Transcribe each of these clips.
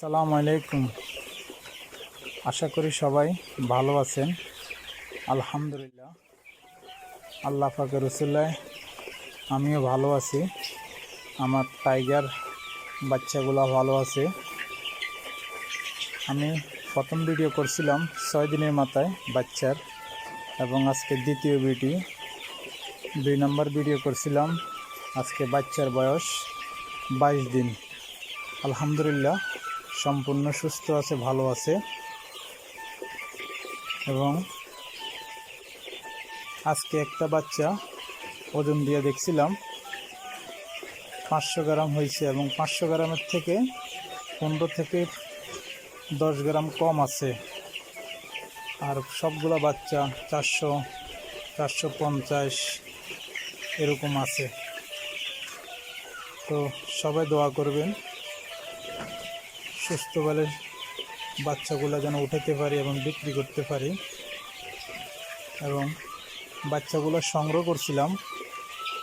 আসসালামু আলাইকুম। আশা করি সবাই ভালো আছেন। আলহামদুলিল্লাহ, আল্লাহ ফাকের রসুল্লাহ আমিও ভালো আছি। আমার টাইগার বাচ্চাগুলো ভালো আছে। আমি প্রথম ভিডিও করছিলাম ছয় দিনের মাথায় বাচ্চার এবং আজকে দ্বিতীয় ভিডিও দুই নম্বর ভিডিও করছিলাম আজকে বাচ্চার বয়স বাইশ দিন। আলহামদুলিল্লাহ সম্পূর্ণ সুস্থ আছে, ভালো আছে। এবং আজকে একটা বাচ্চা ওজন দিয়ে দেখছিলাম। পাঁচশো গ্রাম হয়েছে এবং পাঁচশো গ্রামের থেকে পনেরো থেকে দশ গ্রাম কম আছে। আর সবগুলো বাচ্চা চারশো চারশো পঞ্চাশ এরকম আছে। তো সবাই দোয়া করবেন। সুস্থ বলে বাচ্চাগুলো যেন উঠাতে পারি এবং বিক্রি করতে পারি। এবং বাচ্চাগুলো সংগ্রহ করছিলাম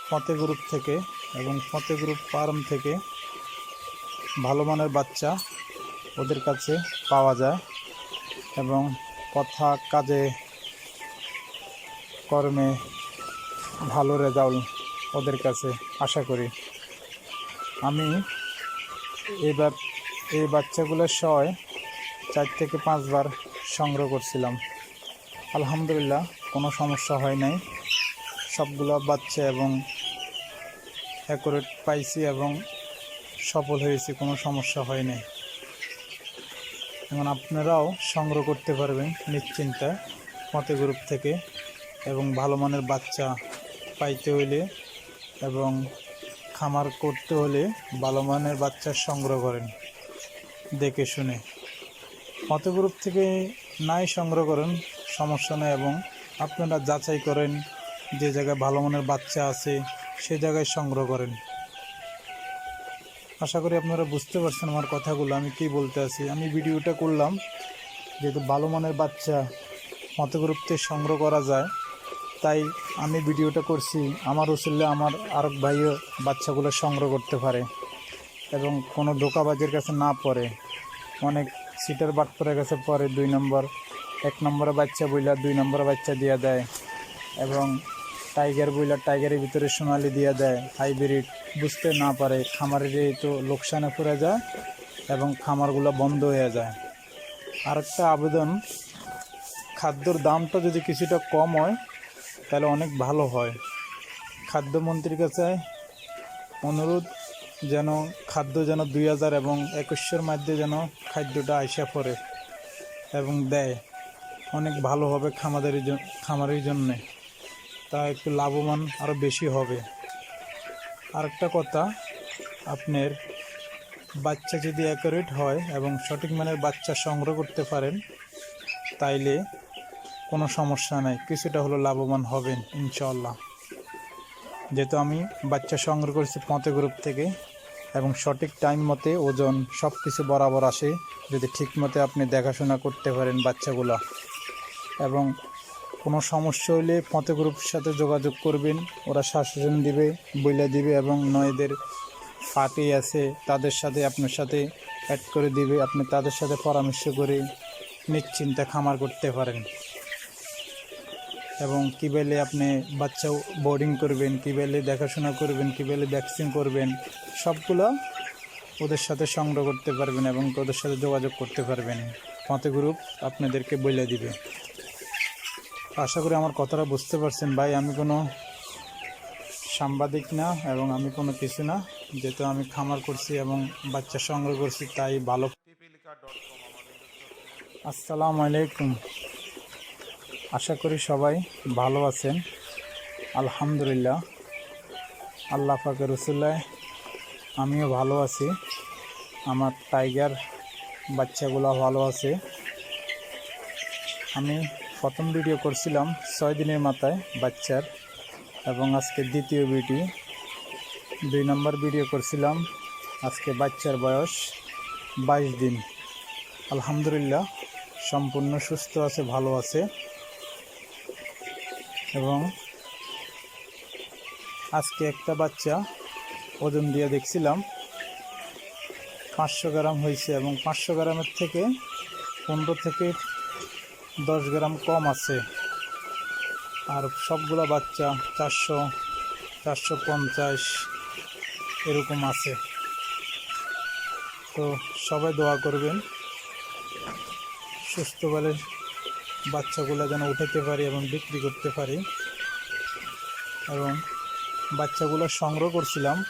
ফতে গ্রুপ থেকে এবং ফতে গ্রুপ ফার্ম থেকে। ভালো মানের বাচ্চা ওদের কাছে পাওয়া যায় এবং কথা, কাজে, কর্মে ভালো রেজাল্ট ওদের কাছে আশা করি। আমি এবার এই বাচ্চাগুলোর সয় চার থেকে পাঁচবার সংগ্রহ করছিলাম। আলহামদুলিল্লাহ, কোনো সমস্যা হয় নাই। সবগুলো বাচ্চা এবং অ্যাকুরেট পাইছি এবং সফল হয়েছি, কোনো সমস্যা হয় নাই। এবং আপনারাও সংগ্রহ করতে পারবেন নিশ্চিন্তায় মতে গ্রুপ থেকে এবং ভালো মানের বাচ্চা পাইতে হইলে এবং খামার করতে হলে ভালো মানের বাচ্চা সংগ্রহ করেন। দেখে শুনে। মত গ্রুপ থেকে নাই সংগ্রহ করেন, সমস্যা নেই এবং আপনারা যাচাই করেন যে জায়গায় ভালো মনের বাচ্চা আছে, সে জায়গায় সংগ্রহ করেন। আশা করি আপনারা বুঝতে পারছেন আমার কথাগুলো, আমি কি বলতে আছি। আমি ভিডিওটা করলাম, যেহেতু ভালো মনের বাচ্চা মত গ্রুপ থেকে সংগ্রহ করা যায়, তাই আমি ভিডিওটা করছি। আমার উসুল্লে আমার আরেক ভাইও বাচ্চাগুলো সংগ্রহ করতে পারে। এবং কোনো ধোকাবাজের কাছে না পড়ে। অনেক সিটার বাটপরের কাছে পড়ে দুই নম্বর। এক নম্বরে বাচ্চা বইলা দুই নম্বরে বাচ্চা দিয়ে দেয় এবং টাইগার বইলা টাইগারের ভিতরে সোনালি দিয়ে দেয়। হাইব্রিড বুঝতে না পারে খামারের এই তো লোকসানে পড়ে যায় এবং খামারগুলো বন্ধ হয়ে যায়। আরেকটা আবেদন, খাদ্যর দামটা যদি কিছুটা কম হয়, তাহলে অনেক ভালো হয়। খাদ্যমন্ত্রীর কাছে অনুরোধ যেন খাদ্য যেন দুই হাজার এবং একুশের মধ্যে যেন খাদ্যটা আইসা পড়ে এবং দেয়। অনেক ভালো হবে খামাদের খামারের জন্যে। তা একটু লাভবান আরও বেশি হবে। আরেকটা কথা, আপনার বাচ্চা যদি অ্যাকুরেট হয় এবং সঠিক মানের বাচ্চা সংগ্রহ করতে পারেন, তাইলে কোনো সমস্যা নাই। কিছুটা হলো লাভবান হবেন ইনশাল্লাহ যেহেতু আমি বাচ্চা সংগ্রহ করেছি পঁতে গ্রুপ থেকে এবং সঠিক টাইম মতে ওজন সব কিছু বরাবর আসে, যদি ঠিক মতে আপনি দেখাশোনা করতে পারেন বাচ্চাগুলা। এবং কোনো সমস্যা হলে পঁতে গ্রুপের সাথে যোগাযোগ করবেন, ওরা শাসন দিবে, বইলে দিবে এবং নয়দের ফাটি আছে, তাদের সাথে আপনার সাথে অ্যাড করে দিবে, আপনি তাদের সাথে পরামর্শ করে নিশ্চিন্তে খামার করতে পারেন। এবং কী বেলে আপনি বাচ্চা বোর্ডিং করবেন কী বেলে দেখাশোনা করবেন কী বেলে ভ্যাকসিন করবেন সবগুলো ওদের সাথে সংগ্রহ করতে পারবেন এবং ওদের সাথে যোগাযোগ করতে পারবেন। মতে গ্রুপ আপনাদেরকে বলে দিবে। আশা করি আমার কথাটা বুঝতে পারছেন। ভাই আমি কোনো সাংবাদিক না এবং আমি কোনো কিছু না। যেহেতু আমি খামার করছি এবং বাচ্চা সংগ্রহ করছি তাই ভালো। আসসালামু আলাইকুম। আশা করি সবাই ভালো আছেন। আলহামদুলিল্লাহ। আল্লাহ ফাকের রসুল্লাহ আমিও ভালো আছি। আমার টাইগার বাচ্চাগুলো ভালো আছে। আমি প্রথম ভিডিও করছিলাম ছয় দিনের মাথায় বাচ্চার এবং আজকে দ্বিতীয় ভিডিও দুই নম্বর ভিডিও করছিলাম আজকে বাচ্চার বয়স বাইশ দিন। আলহামদুলিল্লাহ, সম্পূর্ণ সুস্থ আছে, ভালো আছে। এবং আজকে একটা বাচ্চা ওজন দিয়ে দেখছিলাম। পাঁচশো গ্রাম হয়েছে এবং পাঁচশো গ্রামের থেকে পনেরো থেকে দশ গ্রাম কম আছে। আর সবগুলো বাচ্চা চারশো চারশো পঞ্চাশ এরকম আছে। তো সবাই দোয়া করবেন, সুস্থ বলে বাচ্চাগুলো যেন উঠাতে পারি এবং বিক্রি করতে পারি। এবং বাচ্চাগুলো সংগ্রহ করছিলাম।